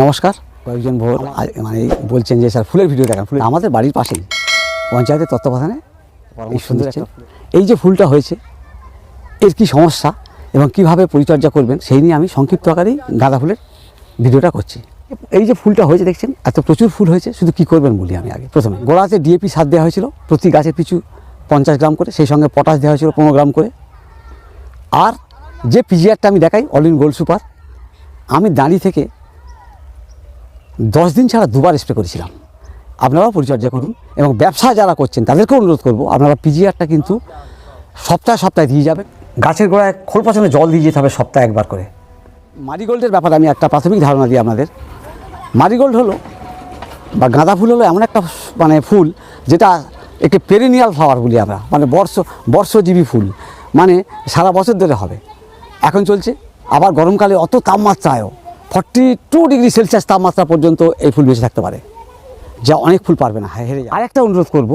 নমস্কার। কয়েকজন ভোর আ- মানে বলছেন যে স্যার ফুলের ভিডিও দেখান ফুলের আমাদের বাড়ির পাশেই পঞ্চায়েতের তত্ত্বাবধানে এই সুন্দর এই যে ফুলটা হয়েছে এর কি সমস্যা এবং কীভাবে পরিচর্যা করবেন সেই নিয়ে আমি সংক্ষিপ্ত আকারেই গাঁদা ফুলের ভিডিওটা করছি। এই যে ফুলটা হয়েছে দেখছেন এত প্রচুর ফুল হয়েছে শুধু কি করবেন বলি আমি আগে। প্রথমে গোড়াতে ডিএপি সার দেওয়া হয়েছিল প্রতি গাছের পিছু পঞ্চাশ গ্রাম করে সেই সঙ্গে পটাশ দেওয়া হয়েছিল পনেরো গ্রাম করে। আর যে পিজিআরটা আমি দেখাই অল ইন গোল্ড সুপার আমি দাঁড়িয়ে থেকে দশ দিন ছাড়া দুবার স্প্রে করেছিলাম। আপনারাও পরিচর্যা করুন এবং ব্যবসা যারা করছেন, তাদেরকেও অনুরোধ করব, আপনারা পিজিআরটা কিন্তু সপ্তাহে সপ্তাহে দিয়ে যাবেন। গাছের গোড়ায় খোল পছনে জল দিয়ে যেতে হবে সপ্তাহে একবার করে। মারিগোল্ডের ব্যাপারে আমি একটা প্রাথমিক ধারণা দিই আপনাদের। মারিগোল্ড হলো বা গাঁদা ফুল হলো এমন একটা মানে ফুল যেটা একটি পেরিনিয়াল ফ্লাওয়ার বলি আমরা মানে বর্ষ, বর্ষজীবী ফুল মানে সারা বছর ধরে হবে। এখন চলছে, আবার গরমকালে অত তাপমাত্রায়ও ফর্টি টু ডিগ্রি সেলসিয়াস তাপমাত্রা পর্যন্ত এই ফুল বেঁচে থাকতে পারে, যা অনেক ফুল পারবে না হ্যাঁ হেরে যায়। আরেকটা অনুরোধ করব,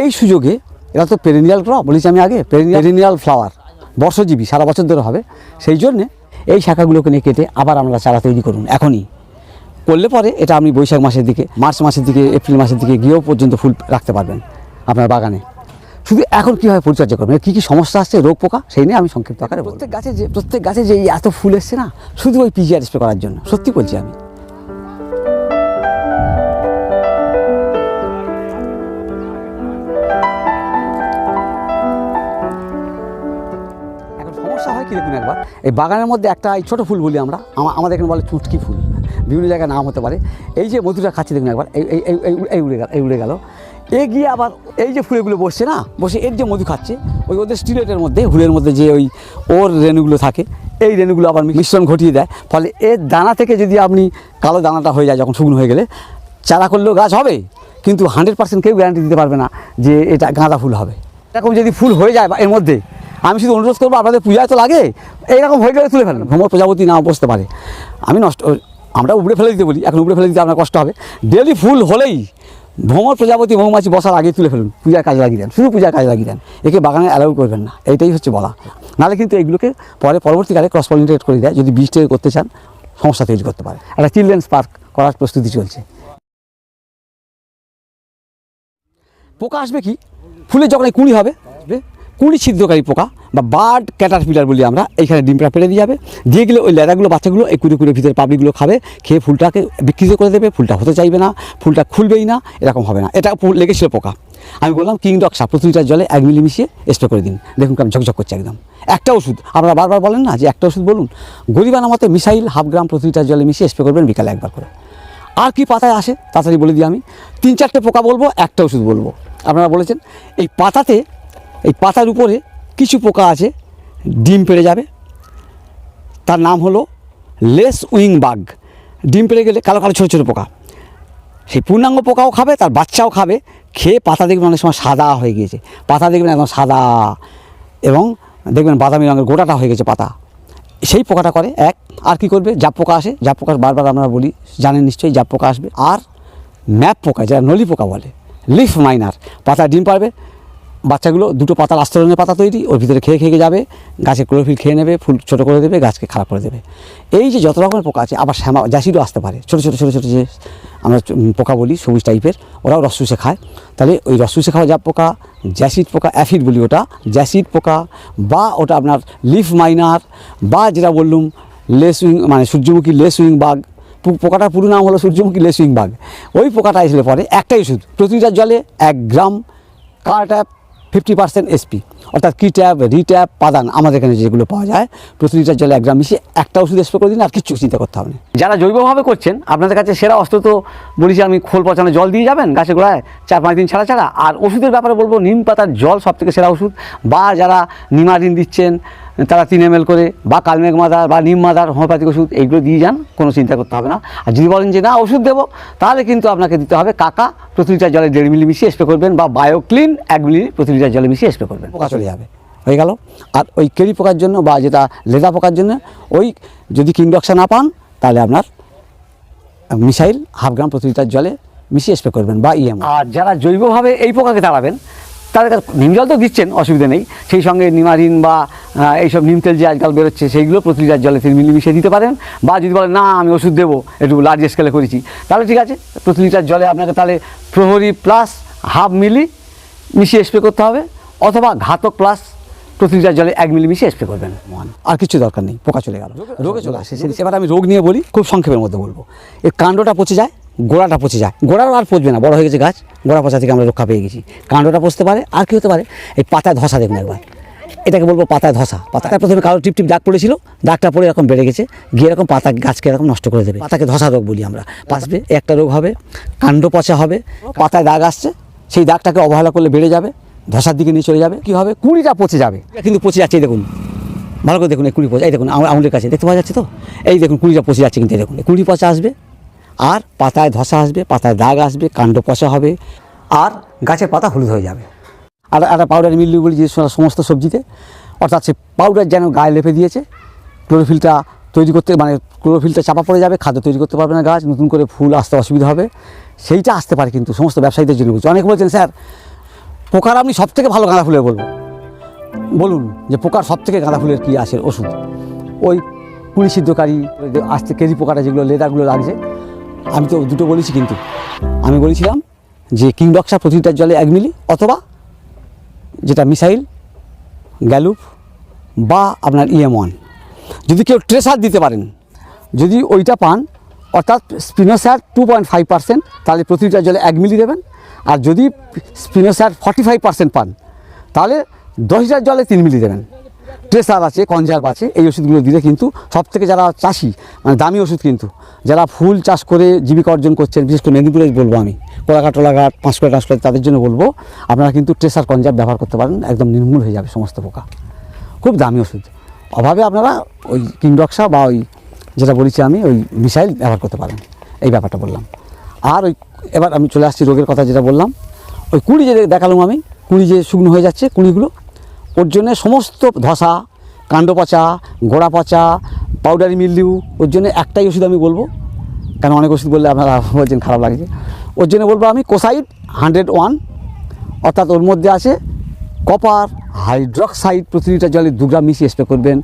এই সুযোগে এরা তো পেরিনিয়াল ক্রপ বলেছি আমি আগে পেরিনিয়াল ফ্লাওয়ার বর্ষজীবী, সারা বছর ধরে হবে। সেই জন্যে এই শাখাগুলোকে নিয়ে কেটে আবার আমরা চারা তৈরি করুন, এখনই। করলে পরে এটা আপনি বৈশাখ মাসের দিকে, মার্চ মাসের দিকে, এপ্রিল মাসের দিকে গিয়েও পর্যন্ত ফুল রাখতে পারবেন, আপনার বাগানে। শুধু এখন কীভাবে পরিচর্যা করবেন কী কী সমস্যা আসছে রোগ পোকা, সেই নিয়ে আমি সংক্ষিপ্ত আকারে প্রত্যেক গাছে যে, প্রত্যেক গাছে যে এত ফুল এসছে না, শুধু ওই পিজিআর স্প্রে করার জন্য, সত্যি বলছি আমি। কি দেখুন একবার? এই বাগানের মধ্যে একটা এই ছোটো ফুল বলি আমরা আমাদের এখানে বলে চুটকি ফুল। বিভিন্ন জায়গায় নাম হতে পারে। এই যে মধুটা খাচ্ছে দেখুন একবার এই এই উড়ে গেল, এই উড়ে গেল। এ গিয়ে আবার এই যে ফুলেগুলো বসছে না, বসে এর যে মধু খাচ্ছে, ওই ওদের স্টিলেটের মধ্যে, হুলের মধ্যে যে ওই ওর রেণুগুলো থাকে, এই রেণুগুলো আবার মিশ্রণ ঘটিয়ে দেয়। ফলে এর দানা থেকে যদি আপনি কালো দানাটা হয়ে যায়, যখন শুকনো হয়ে গেলে, চারা করলেও গাছ হবে, কিন্তু হান্ড্রেড পার্সেন্ট কেউ গ্যারান্টি দিতে পারবে না যে এটা গাঁদা ফুল হবে। এরকম যদি ফুল হয়ে যায় বা এর মধ্যে, আমি শুধু অনুরোধ করব, আপনাদের পূজায় তো লাগে, এইরকম হয়ে গেলে তুলে ফেলেন। ভ্রমণ প্রজাপতি না বসতে পারে। আমি নষ্ট, আমরা উপড়ে ফেলে দিতে বলি, এখন উপড়ে ফেলে দিতে আপনার কষ্ট হবে। ডেলি ফুল হলেই ভ্রমর প্রজাপতি মৌমাছি বসার আগে তুলে ফেলুন, পূজার কাজে লাগিয়ে দেন, শুধু পূজার কাজে লাগিয়ে দেন, একে বাগানে অ্যালাউ করবেন না, এইটাই হচ্ছে বলা। নাহলে কিন্তু এগুলোকে পরে পরবর্তীকালে ক্রস পলিনেট করে দেয়, যদি থেকে করতে চান, সমস্যা তৈরি করতে পারে। একটা চিলড্রেন্স পার্ক করার প্রস্তুতি চলছে। পোকা আসবে কি? ফুলের যখন কুঁড়ি হবে কুঁড়ি ছিদ্রকারী পোকা বা বার্ড ক্যাটারপিলার বলি আমরা, এইখানে ডিমটা পেড়ে দিয়ে যাবে। দিয়ে গেলে ওই লেদাগুলো বাচ্চাগুলো, এই কুড়ি কুড়ি ভিতরে পাবলিকগুলো খাবে, খেয়ে ফুলটাকে বিকৃত করে দেবে, ফুলটা হতে চাইবে না, ফুলটা খুলবেই না, এরকম হবে না। এটা ফুল লেগেছিল পোকা। আমি বললাম, কিং ডক্সা প্রতি লিটার জলে এক মিলি মিশিয়ে স্প্রে করে দিন। দেখুন কেমন ঝকঝক করছে একদম। একটা ওষুধ, আপনারা বারবার বলেন না যে একটা ওষুধ বলুন। গরিবানা মতে মিসাইল হাফ গ্রাম প্রতি লিটার জলে মিশিয়ে স্প্রে করবেন বিকালে একবার করে। আর কি পাতায় আসে, তাড়াতাড়ি বলে দিই আমি। তিন চারটে পোকা বলব, একটা ওষুধ বলব। আপনারা বলেছেন, এই পাতাতে এই পাতার উপরে কিছু পোকা আছে, ডিম পেড়ে যাবে। তার নাম হলো লেস উইং বাগ ডিম পেড়ে গেলে কালো কালো ছোটো ছোটো পোকা। সেই পূর্ণাঙ্গ পোকাও খাবে, তার বাচ্চাও খাবে। খেয়ে পাতা দেখবেন অনেক সময় সাদা হয়ে গিয়েছে। পাতা দেখবেন একদম সাদা এবং দেখবেন বাদামি রঙের গোটাটা হয়ে গেছে পাতা। সেই পোকাটা করে এক, আর কি করবে? জাপ পোকা আসে, জাপ পোকা বারবার আমরা বলি, জানেন নিশ্চয়ই জাপ পোকা আসবে। আর ম্যাপ পোকা, যারা নলি পোকা বলে, লিফ মাইনার পাতা ডিম পারবে বাচ্চাগুলো দুটো পাতার আস্তরণের পাতা তৈরি, ওর ভিতরে খেয়ে খেয়ে যাবে, গাছে ক্লোরোফিল খেয়ে নেবে, ফুল ছোটো করে দেবে, গাছকে খারাপ করে দেবে। এই যে যত রকমের পোকা আছে, আবার শ্যামা জাসিরও আসতে পারে। ছোটো ছোটো ছোটো ছোটো যে আমরা পোকা বলি, সবুজ টাইপের, ওরাও রসচুষে খায়। তাহলে ওই রসচুষে খাওয়া জাপ পোকা জ্যাসিড পোকা, অ্যাফিড বলি ওটা জ্যাসিড পোকা বা ওটা আপনার লিফ মাইনার বা যেটা বললুম লেস উইং মানে সূর্যমুখী লেস উইং বাঘ পোকাটার পুরো নাম হলো সূর্যমুখী লেস উইং বাঘ। ওই পোকাটা এসলে পরে একটাই ওষুধ প্রতি লিটার জলে এক gram cartap fifty percent SP অর্থাৎ কি ট্যাপ রি ট্যাপ পাদান, আমাদের এখানে যেগুলো পাওয়া যায় প্রতি লিটার জলে এক গ্রাম মিশিয়ে একটা ওষুধ স্প্রে করে দিন আর কিছু চিন্তা করতে হবে না। যারা জৈবভাবে করছেন, আপনাদের কাছে সেরা অস্ত্র তো বলেছি আমি খোল পচানো জল দিয়ে যাবেন, গাছে গোড়ায় চার পাঁচ দিন ছাড়া ছাড়া। আর ওষুধের ব্যাপারে বলব, নিম পাতার জল সব থেকে সেরা ওষুধ। বা যারা নিমারিন দিচ্ছেন তারা তিন এম করে বা কালমেঘ মাদার বা নিম মাদার হোমিওপ্যাথিক ওষুধ এইগুলো দিয়ে যান কোনো চিন্তা করতে হবে না। আর যদি বলেন যে না ওষুধ দেবো তাহলে কিন্তু আপনাকে দিতে হবে কাকা প্রতি লিটার জলে দেড় মিলি মিশিয়ে স্প্রে করবেন বা বায়োক্লিন এক মিলি প্রতি লিটার জলে মিশিয়ে স্প্রে করবেন। পোকা চলে যাবে হয়ে গেল। আর ওই কেরি পোকার জন্য বা যেটা লেদা পোকার জন্য ওই যদি কিংডক্সা না পান তাহলে আপনার মিসাইল হাফ গ্রাম প্রতি লিটার জলে মিশিয়ে স্প্রে করবেন বা ইএম আর যারা জৈবভাবে এই পোকাকে তাড়াবেন তাদের কাছে নিম জল তো দিচ্ছেন অসুবিধা নেই। সেই সঙ্গে নিমারিন বা এইসব নিম তেল যে আজকাল বেরোচ্ছে সেইগুলো প্রতি লিটার জলে তিন মিলি মিশিয়ে দিতে পারেন। বা যদি বলেন না আমি ওষুধ দেবো একটু লার্জ স্কেলে করেছি তাহলে ঠিক আছে প্রতি লিটার জলে আপনাকে তাহলে প্রহরী প্লাস হাফ মিলি মিশিয়ে স্প্রে করতে হবে অথবা ঘাতক প্লাস প্রতি লিটার জলে এক মিলি মিশিয়ে স্প্রে করবেন। আর কিছু দরকার নেই পোকা চলে গেল। রোগে চলে আসে। সেদিন এবার আমি রোগ নিয়ে বলি খুব সংক্ষেপের মধ্যে বলব। এর কাণ্ডটা পচে যায় গোড়াটা পচে যায়। গোড়াও আর পচবে না, বড় হয়ে গেছে গাছ, গোড়া পচা থেকে আমরা রক্ষা পেয়ে গেছি। কাণ্ডটা পচতে পারে, আর কি হতে পারে? এই পাতায় ধসা দেখুন একবার। এটাকে বলব পাতায় ধসা। পাতায় প্রথমে কালো টিপ টিপ দাগ পড়েছিল, দাগটা পড়ে এরকম বেড়ে গেছে, গিয়ে এরকম পাতা গাছকে এরকম নষ্ট করে দেবে। পাতাকে ধসা রোগ বলি আমরা। পাসবে একটা রোগ হবে, কাণ্ড পচা হবে, পাতায় দাগ আসছে, সেই দাগটাকে অবহেলা করলে বেড়ে যাবে, ধসার দিকে নিয়ে চলে যাবে। কি হবে? কুড়িটা পচে যাবে। কিন্তু পচে যাচ্ছে দেখুন। ভালো করে দেখুন, এই কুড়ি পচা এই দেখুন আঙুলের কাছে। দেখতে পাওয়া যাচ্ছে তো? এই দেখুন, কুড়িটা পচে যাচ্ছে কিন্তু দেখুন। কুড়ি পচা আসবে আর পাতায় ধসা আসবে, পাতায় দাগ আসবে, কাণ্ড পচা হবে, আর গাছের পাতা হলুদ হয়ে যাবে। আর একটা পাউডার মিল্লি বলি যে সমস্ত সবজিতে, অর্থাৎ সে পাউডার যেন গায়ে লেপে দিয়েছে ক্লোরোফিলটা তৈরি করতে মানে ক্লোরোফিলটা চাপা পড়ে যাবে, খাদ্য তৈরি করতে পারবে না গাছ, নতুন করে ফুল আসতে অসুবিধা হবে, সেইটা আসতে পারে কিন্তু সমস্ত ব্যবসায়ীদের জন্য বলছি। অনেকে বলছেন, স্যার, পোকার আপনি সব থেকে ভালো গাঁদা ফুলের বলব বলুন যে পোকার সব থেকে গাঁদা ফুলের কী আছে? ওষুধ। ওই কুড়ি সিদ্ধকারী আসতে কেজি পোকাটা যেগুলো লেদাগুলো লাগছে আমি তো দুটো বলেছি কিন্তু। আমি বলেছিলাম যে কিংডক্সা প্রতি লিটার জলে এক মিলি অথবা যেটা মিসাইল, গ্যালুপ বা আপনার ইএম ওয়ান। যদি কেউ ট্রেসার দিতে পারেন, যদি ওইটা পান, অর্থাৎ স্পিনোসার টু পয়েন্ট ফাইভ পার্সেন্ট তাহলে প্রতি লিটার জলে এক মিলি দেবেন। আর যদি স্পিনোসার ফর্টি ফাইভ পার্সেন্ট পান, তাহলে দশ লিটার জলে তিন মিলি দেবেন। ট্রেসার আছে, কনজার্ভ আছে, এই ওষুধগুলো দিলে কিন্তু সব থেকে যারা চাষি মানে দামি ওষুধ কিন্তু, যারা ফুল চাষ করে জীবিকা অর্জন করছেন, বিশেষ করে মেদিনীপুরে বলব আমি কোলাঘাট টোলাঘাট পাঁচকোয়া টাঁশকোয়া তাদের জন্য বলব, আপনারা কিন্তু ট্রেসার কনজার্ভ ব্যবহার করতে পারেন, একদম নির্মূল হয়ে যাবে সমস্ত পোকা। খুব দামি ওষুধ। অভাবে আপনারা ওই কিংডক্সা বা ওই যেটা বলেছি আমি, ওই মিসাইল ব্যবহার করতে পারেন, এই ব্যাপারটা বললাম। আর ওই, এবার আমি চলে আসছি রোগের কথা যেটা বললাম, ওই কুড়ি যে দেখালাম আমি, কুড়ি যে শুকনো হয়ে যাচ্ছে, কুড়িগুলো ওর জন্য সমস্ত ধসা কাণ্ড পচা গোড়া পচা পাউডারি মিলডিউ ওর জন্য একটাই ওষুধ আমি বলব। কেন অনেক ওষুধ বললে আপনারা বলছেন খারাপ লাগছে। ওর জন্য বলব আমি কোসাইড হান্ড্রেড ওয়ান অর্থাৎ ওর মধ্যে আছে কপার হাইড্রক্সাইড প্রতি লিটার জলে দু গ্রাম মিশিয়ে স্প্রে করবেন।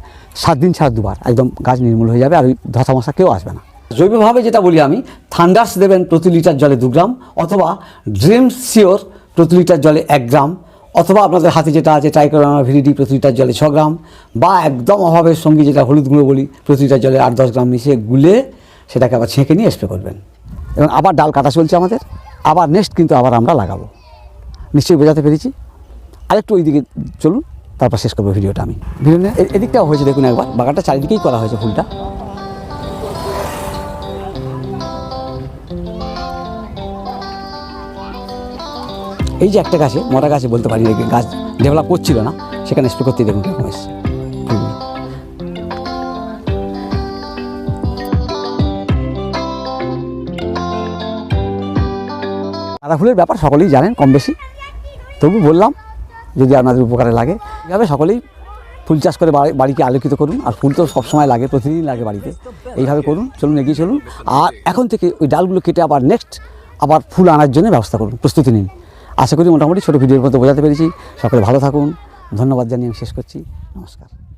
সাত দিন ছাড়া দুবার, একদম গাছ নির্মূল হয়ে যাবে, আর ওই ধসা মশা কেউ আসবে না। জৈবভাবে যেটা বলি আমি থান্ডার্স দেবেন প্রতি লিটার জলে দু গ্রাম, অথবা ড্রিম সিওর প্রতি লিটার জলে এক গ্রাম অথবা আপনাদের হাতে যেটা আছে ট্রাইকোরামা ভিরিডি প্রতি লিটার জলে ছ গ্রাম বা একদম অভাবের সঙ্গে যেটা হলুদ গুঁড়ো বলি প্রতি লিটার জলে আট দশ গ্রাম মিশিয়ে গুলে সেটাকে আবার ছেঁকে নিয়ে স্প্রে করবেন। এবং আবার ডাল কাটা চলছে আমাদের আবার নেক্সট কিন্তু আবার আমরা লাগাবো। নিশ্চয়ই বোঝাতে পেরেছি? আরেকটু ওই দিকে চলুন তারপর শেষ করব ভিডিওটা আমি। ভিডিও এদিকটাও হয়েছে দেখুন একবার বাগানটা চারিদিকেই করা হয়েছে ফুলটা। এই যে একটা গাছে মরা গাছে বলতে পারি না, গাছ ডেভেলপ করছিল না সেখানে স্প্রে করতে দেখুন কীরকম এসছে গাঁদা ফুলের ব্যাপার সকলেই জানেন কম বেশি। তবু বললাম যদি আপনাদের উপকারে লাগে এইভাবে সকলেই ফুল চাষ করে বাড়ি- বাড়িকে আলোকিত করুন আর ফুল তো সবসময় লাগে প্রতিদিন লাগে বাড়িতে। এইভাবে করুন চলুন এগিয়ে চলুন আর এখন থেকে ওই ডালগুলো কেটে আবার নেক্সট আবার ফুল আনার জন্য ব্যবস্থা করুন প্রস্তুতি নিন। আশা করি মোটামুটি ছোটো ভিডিওর মধ্যে বোঝাতে পেরেছি। সকলে ভালো থাকুন। ধন্যবাদ জানিয়ে আমি শেষ করছি। নমস্কার।